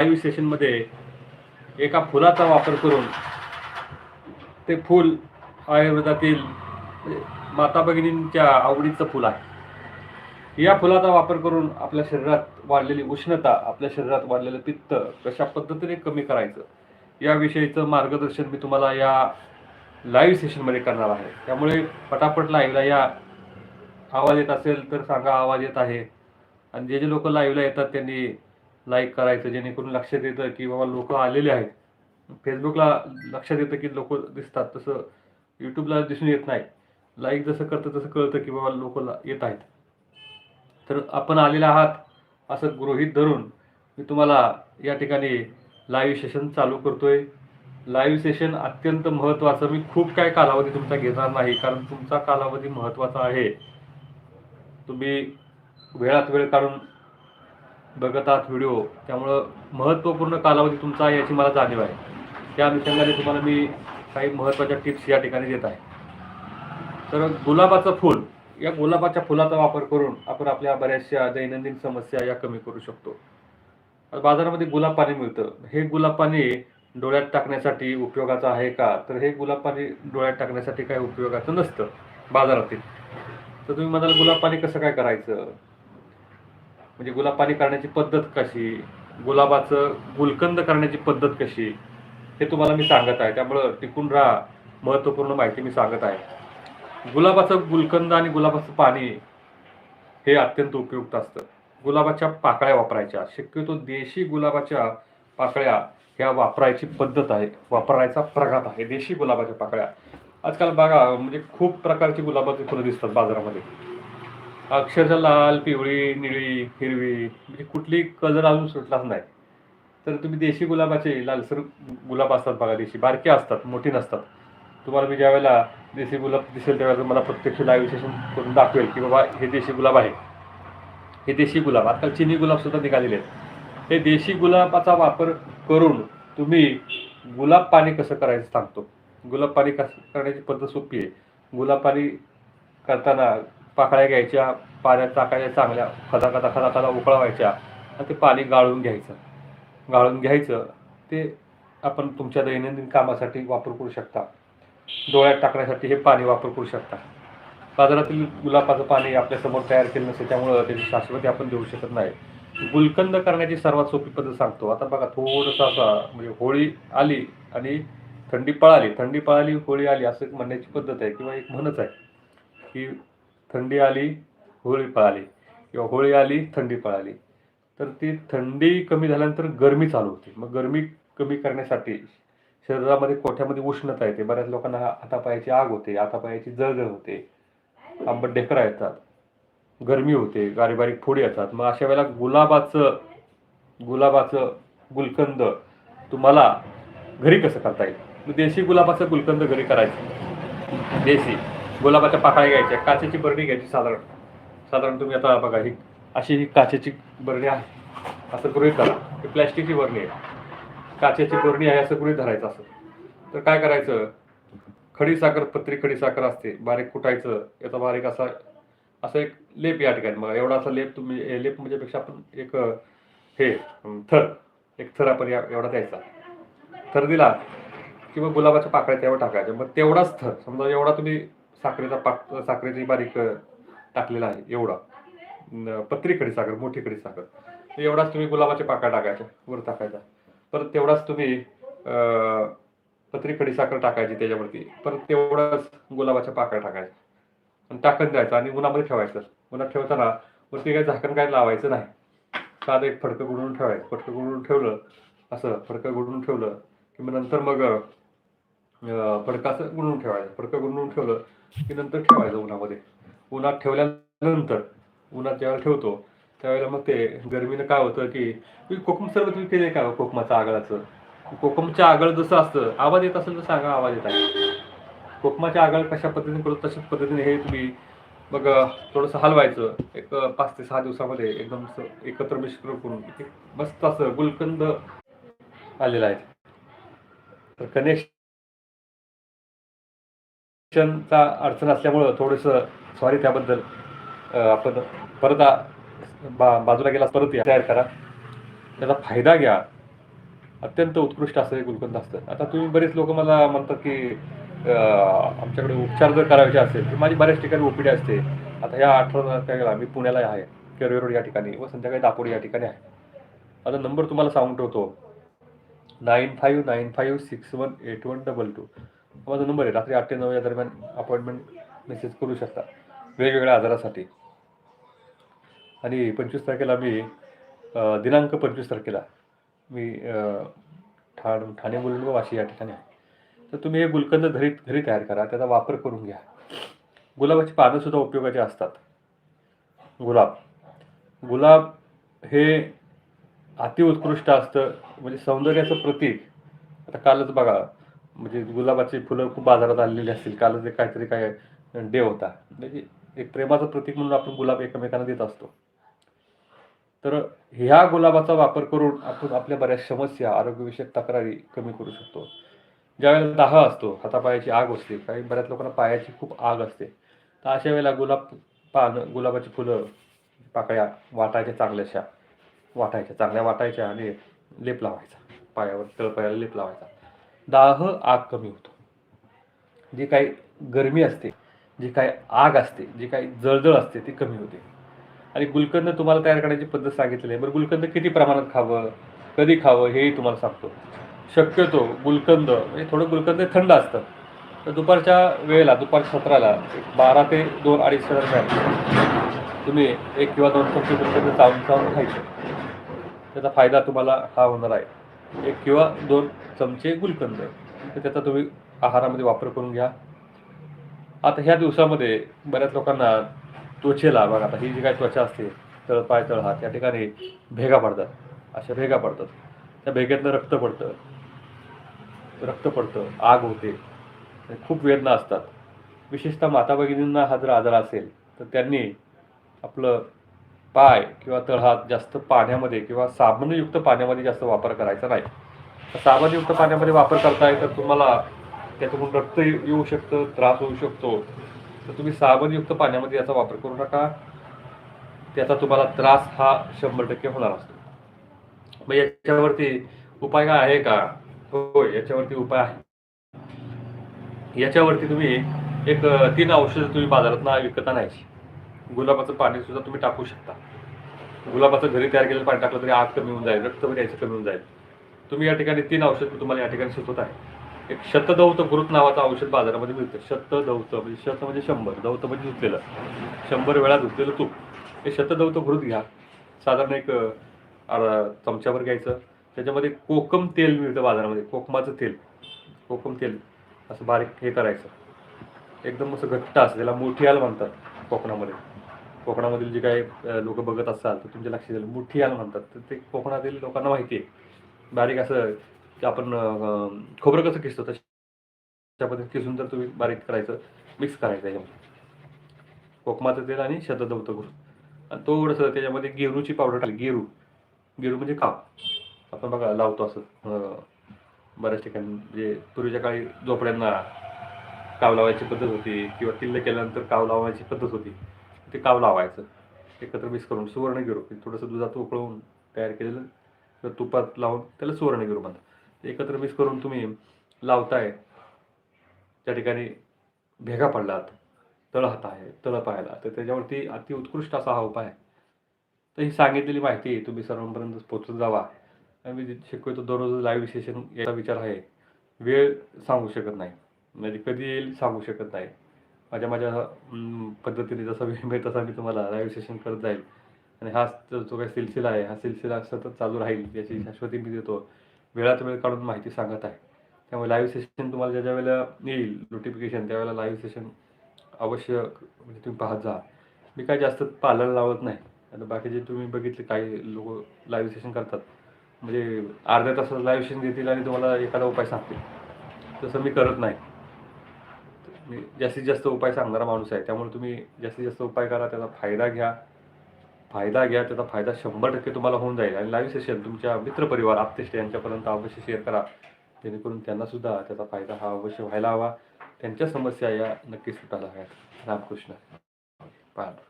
Live सेशनमध्ये एका फुलाचा वापर करून ते फूल आयुर्वेदातील म्हणजे माता भगिनींच्या आवडीचं फुल आहे. या फुलाचा वापर करून आपल्या शरीरात वाढलेली उष्णता आपल्या शरीरात वाढलेलं पित्त कशा पद्धतीने कमी करायचं याविषयीचं मार्गदर्शन मी तुम्हाला या लाईव्ह सेशनमध्ये करणार आहे. त्यामुळे पटापट लाईव्हला या आवाज येत असेल तर सांगा आवाज येत आहे. आणि जे जे लोक लाईव्हला येतात त्यांनी लाईक करायचं जेणेकरून लक्षात येतं की बाबा लोक आलेले आहेत. फेसबुकला लक्षात येतं की लोक दिसतात. तसं यूट्यूबला दिसून येत नाही. लाईक जसं करतं तसं कळतं की बाबा लोक येत आहेत. तर आपण आलेले आहात असं गृहीत धरून मी तुम्हाला या ठिकाणी लाईव्ह सेशन चालू करतोय. लाईव्ह सेशन अत्यंत महत्त्वाचं मी खूप काय कालावधी तुमचा घेणार नाही कारण तुमचा कालावधी महत्त्वाचा आहे. तुम्ही वेळात वेळ काढून बघत आहात व्हिडिओ. त्यामुळं महत्त्वपूर्ण कालावधी तुमचा आहे याची मला जाणीव आहे. त्या अनुषंगाने तुम्हाला मी काही महत्त्वाच्या टिप्स या ठिकाणी देत आहे. तर गुलाबाचं फूल या गुलाबाच्या फुलाचा वापर करून आपण आपल्या बऱ्याचशा दैनंदिन समस्या या कमी करू शकतो. बाजारामध्ये गुलाब पाणी मिळतं. हे गुलाब पाणी डोळ्यात टाकण्यासाठी उपयोगाचं आहे का? तर हे गुलाब पाणी डोळ्यात टाकण्यासाठी काही उपयोगाचं नसतं बाजारातील. तर तुम्ही म्हणाल गुलाब पाणी कसं काय करायचं? म्हणजे गुलाब पाणी करण्याची पद्धत कशी? गुलाबाचं गुलकंद करण्याची पद्धत कशी? हे तुम्हाला मी सांगत आहे. त्यामुळं टिकून राहा. महत्त्वपूर्ण माहिती मी सांगत आहे. गुलाबाचं गुलकंद आणि गुलाबाचं पाणी हे अत्यंत उपयुक्त असतं. गुलाबाच्या पाकळ्या वापरायच्या. शक्यतो देशी गुलाबाच्या पाकळ्या ह्या वापरायची पद्धत आहे. वापरायचा प्रघात आहे. देशी गुलाबाच्या पाकळ्या. आजकाल बघा म्हणजे खूप प्रकारची गुलाबाची फुलं दिसतात बाजारामध्ये. अक्षरशः लाल पिवळी निळी हिरवी म्हणजे कुठली कलर अजून सुटलाच नाही. तर तुम्ही देशी गुलाबाचे लालसर गुलाब असतात बघा देशी. बारके असतात मोठी नसतात. तुम्हाला मी ज्यावेळेला देशी गुलाब दिसेल त्यावेळेला मला प्रत्यक्ष लाईव्ह सेशन करून दाखवेल की बाबा हे देशी गुलाब आहे. हे देशी गुलाब आजकाल चिनी गुलाबसुद्धा निघालेले आहेत. हे देशी गुलाबाचा वापर करून तुम्ही गुलाब पाणी कसं करायचं सांगतो. गुलाब पाणी कसं करण्याची पद्धत सोपी आहे. गुलाब पाणी करताना पाकळ्या घ्यायच्या पाण्यात टाकायच्या चांगल्या खदा खदा खदा खदा उकळवायच्या आणि ते पाणी गाळून घ्यायचं. गाळून घ्यायचं ते आपण तुमच्या दैनंदिन कामासाठी वापर करू शकता. डोळ्यात टाकण्यासाठी हे पाणी वापर करू शकता. बाजारातील गुलाबाचं पाणी आपल्यासमोर तयार केलं नसते त्यामुळं त्याची शाश्वती आपण देऊ शकत नाही. गुलकंद करण्याची सर्वात सोपी पद्धत सांगतो. आता बघा थोडंसं असा म्हणजे होळी आली आणि थंडी पळाली. थंडी पळाली होळी आली असं एक म्हणण्याची पद्धत आहे किंवा एक म्हणच आहे की थंडी आली होळी पळाली किंवा होळी आली थंडी पळाली. तर ती थंडी कमी झाल्यानंतर गरमी चालू होते. मग गरमी कमी करण्यासाठी शरीरामध्ये कोठ्यामध्ये उष्णता येते. बऱ्याच लोकांना हातापायाची आग होते हातापायाची जळजळ होते. आंबट ढेकरा येतात गरमी होते बारीक बारीक फोडी येतात. मग अशा वेळेला गुलाबाचं गुलाबाचं गुलकंद तुम्हाला घरी कसं करता येईल? मग देशी गुलाबाचं गुलकंद घरी करायचं. देशी गुलाबाच्या पाकळ्या घ्यायच्या काचेची बरणी घ्यायची साधारण. साधारण तुम्ही आता बघा ही अशी ही काचेची बरणी आहे. असं गृहित धरा. ही प्लॅस्टिकची बरणी आहे. काचेची बरणी आहे असं गृहित धरायचं असं. तर काय करायचं? खडी साखर पत्री खडी साखर असते. बारीक कुटायचं. याचा बारीक असा असं एक लेप या ठिकाणी मग एवढा असा लेप तुम्ही लेप म्हणजे पेक्षा आपण एक हे थर एक थर आपण या- एवढा द्यायचा. थर दिला किंवा गुलाबाच्या पाकळ्या त्यावर टाकायच्या. मग तेवढाच थर समजा एवढा तुम्ही साखरेचा पाक साखरेची बारीक टाकलेला आहे एवढा. पत्री खडी साखर मोठी खडी साखर एवढाच तुम्ही गुलाबाच्या पाकळ्या टाकायच्या वर टाकायचा. परत तेवढाच तुम्ही अं, पत्री खडी साखर टाकायची त्याच्यावरती. परत तेवढाच गुलाबाच्या पाकळ्या टाकायच्या. आणि टाकून द्यायचं आणि उन्हामध्ये ठेवायचं. उन्हात ठेवताना वरती काही झाकण काय लावायचं नाही. साधं एक फडकं गुडून ठेवायचं. फडकं गुडून ठेवलं असं फडकं गुडून ठेवलं की मग नंतर मग फडकाचं फडकं गुंडून ठेवायचं. फडकं गुंडून ठेवलं की नंतर ठेवायचं उन्हामध्ये. उन्हात ठेवल्यानंतर उन्हात ज्यावेळेला ठेवतो त्यावेळेला मग ते गरमीनं काय होतं की कोकम सर्व तुम्ही केले का हो कोकमाचं आगळाचं? कोकमच्या आगळ जसं असतं आवाज येत असेल तर सांगा आवाज येत आहे. कोकमाच्या आगळ कशा पद्धतीने करतो तशाच पद्धतीने हे तुम्ही मग थोडंसं हलवायचं. एक पाच ते सहा दिवसामध्ये एकदम असं एकत्र मिश्र करून मस्त असं गुलकंद आलेला आहे. तर शिक्षणचा अडचण असल्यामुळं थोडंसं सॉरी त्याबद्दल. आपण परत बा बाजूला गेला परत या. तयार करा. त्याचा फायदा घ्या. अत्यंत उत्कृष्ट असं हे गुलकंद असतं. आता तुम्ही बरेच लोक मला म्हणतात की आमच्याकडे उपचार जर करायचे असेल तर माझी बऱ्याच ठिकाणी ओपीडी असते. आता ह्या आठवड्यात मी पुण्याला आहे. केरवे रोड या ठिकाणी व संध्याकाळी दापोडी या ठिकाणी आहे. आता नंबर तुम्हाला सांगून ठेवतो. Nine five nine five six one eight one double two. माझा नंबर आहे. रात्री आठ ते नऊ या दरम्यान अपॉइंटमेंट मेसेज करू शकता. वेगवेगळ्या आजारासाठी. आणि पंचवीस तारखेला मी दिनांक पंचवीस तारखेला मी ठाण ठाणे मुलुंड व वाशी या ठिकाणी आहे. तर तुम्ही हे गुलकंद घरी घरी तयार करा. त्याचा वापर करून घ्या. गुलाबाची पानं सुद्धा उपयोगाची असतात. गुलाब. गुलाब हे अतिउत्कृष्ट असतं. म्हणजे सौंदर्याचं प्रतीक. आता कालच बघा म्हणजे गुलाबाची फुलं खूप बाजारात आलेली असतील. कालच एक काहीतरी काय डे होता. म्हणजे एक प्रेमाचं प्रतीक म्हणून आपण गुलाब एकमेकांना देत असतो. तर ह्या गुलाबाचा वापर करून आपण आपल्या बऱ्याच समस्या आरोग्यविषयक तक्रारी कमी करू शकतो. ज्यावेळेला दाह असतो हातापायाची आग असते काही बऱ्याच लोकांना पायाची खूप आग असते. तर अशा वेळेला गुलाब पानं गुलाबाची फुलं पाकळ्या वाटायच्या चांगल्याशा वाटायच्या चांगल्या वाटायच्या आणि लेप लावायचा. पायावर तळपायाला लेप लावायचा. दाह आग कमी होतो. जी काही गरमी असते जी काही आग असते जी काही जळजळ असते ती कमी होते. आणि गुलकंद तुम्हाला तयार करण्याची पद्धत सांगितलेली आहे. बरं गुलकंद किती प्रमाणात खावं कधी खावं हेही तुम्हाला सांगतो. शक्यतो गुलकंद म्हणजे थोडं गुलकंद थंड असतं. तर दुपारच्या वेळेला दुपारच्या सत्राला एक बारा ते दोन अडीचच्या दरम्यान तुम्ही एक किंवा दोन चमचे गुलकंद चावून चावून खायचे. त्याचा फायदा तुम्हाला हा होणार आहे. एक किंवा दोन चमचे गुलकंद. तर त्याचा तुम्ही आहारामध्ये वापर करून घ्या. आता ह्या दिवसामध्ये बऱ्याच लोकांना त्वचेला बघा आता ही जी काय त्वचा असते तळपाय तळहात या ठिकाणी भेगा पडतात. अशा भेगा पडतात. त्या भेगेतनं रक्त पडतं. रक्त पडतं. आग होते. खूप वेदना असतात. विशेषतः माता भगिनींना हा जर आजार असेल तर त्यांनी आपलं पाय किंवा तळहात जास्त पाण्यामध्ये किंवा साबणयुक्त पाण्यामध्ये जास्त वापर करायचा नाही. साबणयुक्त पाण्यामध्ये वापर करताय तर तुम्हाला त्याच्यातून रक्त येऊ शकतं त्रास होऊ शकतो. तर तुम्ही साबणयुक्त पाण्यामध्ये याचा वापर करू नका. त्याचा तुम्हाला त्रास हा शंभर टक्के होणार असतो. मग याच्यावरती उपाय काय आहे का? होय याच्यावरती उपाय आहे. याच्यावरती तुम्ही एक तीन औषधं तुम्ही बाजारात विकत आणायची. गुलाबाचं पाणी सुद्धा तुम्ही टाकू शकता. गुलाबाचं घरी तयार केलेलं पाणी टाकलं तरी आग कमी होऊन जाईल रक्त यायचं कमी होऊन जाईल. तुम्ही या ठिकाणी तीन औषध मी तुम्हाला या ठिकाणी सुचवत आहे. एक शतदौत घृत नावाचं औषध बाजारामध्ये मिळतं. शतदौत म्हणजे शत म्हणजे शंभर दौत म्हणजे धुतलेलं. शंभर वेळा धुतलेलं तूप. हे शतदौत घृत घ्या. साधारण एक अर्धा चमच्यावर घ्यायचं. त्याच्यामध्ये कोकम तेल मिळतं बाजारामध्ये. कोकमाचं तेल. कोकम तेल. असं बारीक हे करायचं. एकदम असं घट्ट असं त्याला मोठियाल म्हणतात कोकणामध्ये. कोकणामधील जे काही लोक बघत असाल तर तुमच्या लक्षात येईल. मुठियाल म्हणतात. तर ते कोकणातील लोकांना माहिती आहे. बारीक असं की आपण खोबरं कसं किसतो तशा त्या पद्धतीत किसून तर तुम्ही बारीक करायचं मिक्स करायचं याच्यामध्ये कोकमाचं तेल आणि शतदौत करून. आणि तो थोडंसं त्याच्यामध्ये गेरूची पावडर टाकली. गेरू. गेरू म्हणजे काप. आपण बघा लावतो असं. बऱ्याच ठिकाणी. म्हणजे पूर्वीच्या काळी झोपड्यांना काव लावायची पद्धत होती. किंवा किल्ले केल्यानंतर काव लावायची पद्धत होती. ते काव लावायचं. एकत्र मिक्स करून सुवर्णगिरू थोडंसं दुधात उकळवून तयार केलेलं किंवा तुपात लावून त्याला सुवर्णगिरू म्हणतात. एकत्र मिक्स करून तुम्ही लावताय त्या ठिकाणी भेगा पडलात तळहात आहे तळ पाहायला. तर त्याच्यावरती अति उत्कृष्ट असा हा उपाय आहे. तर ही सांगितलेली माहिती तुम्ही सर्वांपर्यंत पोचत जावा. मी शक्यतो दररोज लाईव्ह सेशन याचा विचार आहे. वेळ सांगू शकत नाही. म्हणजे कधी येईल सांगू शकत नाही. माझ्या माझ्या पद्धतीने जसा वेळ मिळेल तसा मी तुम्हाला लाईव्ह सेशन करत जाईल. आणि हा जो काही सिलसिला आहे हा सिलसिला सतत चालू राहील याची शाश्वती मी देतो. वेळात वेळ काढून माहिती सांगत आहे. त्यामुळे लाईव्ह सेशन तुम्हाला ज्या ज्या वेळेला येईल नोटिफिकेशन त्यावेळेला लाईव्ह सेशन अवश्य म्हणजे तुम्ही पाहत जा. मी काय जास्त पालायला लावत नाही. आता बाकीचे तुम्ही बघितले काही लोक लाईव्ह सेशन करतात. म्हणजे अर्ध्या तासात लाईव्ह सेशन देतील आणि तुम्हाला एखादा उपाय सांगतील. तसं मी करत नाही. मी जास्तीत जास्त उपाय सांगणारा माणूस आहे. त्यामुळे तुम्ही जास्तीत जास्त उपाय करा त्याचा फायदा घ्या. फायदा घ्या त्याचा फायदा शंभर टक्के तुम्हाला होऊन जाईल. आणि लाईव्ह सेशन तुमच्या मित्रपरिवार आप्तेष्ट यांच्यापर्यंत अवश्य शेअर करा. जेणेकरून त्यांनासुद्धा त्याचा फायदा हा अवश्य व्हायला हवा. त्यांच्या समस्या या नक्कीच सुटायला हव्यात. रामकृष्ण. पाहतो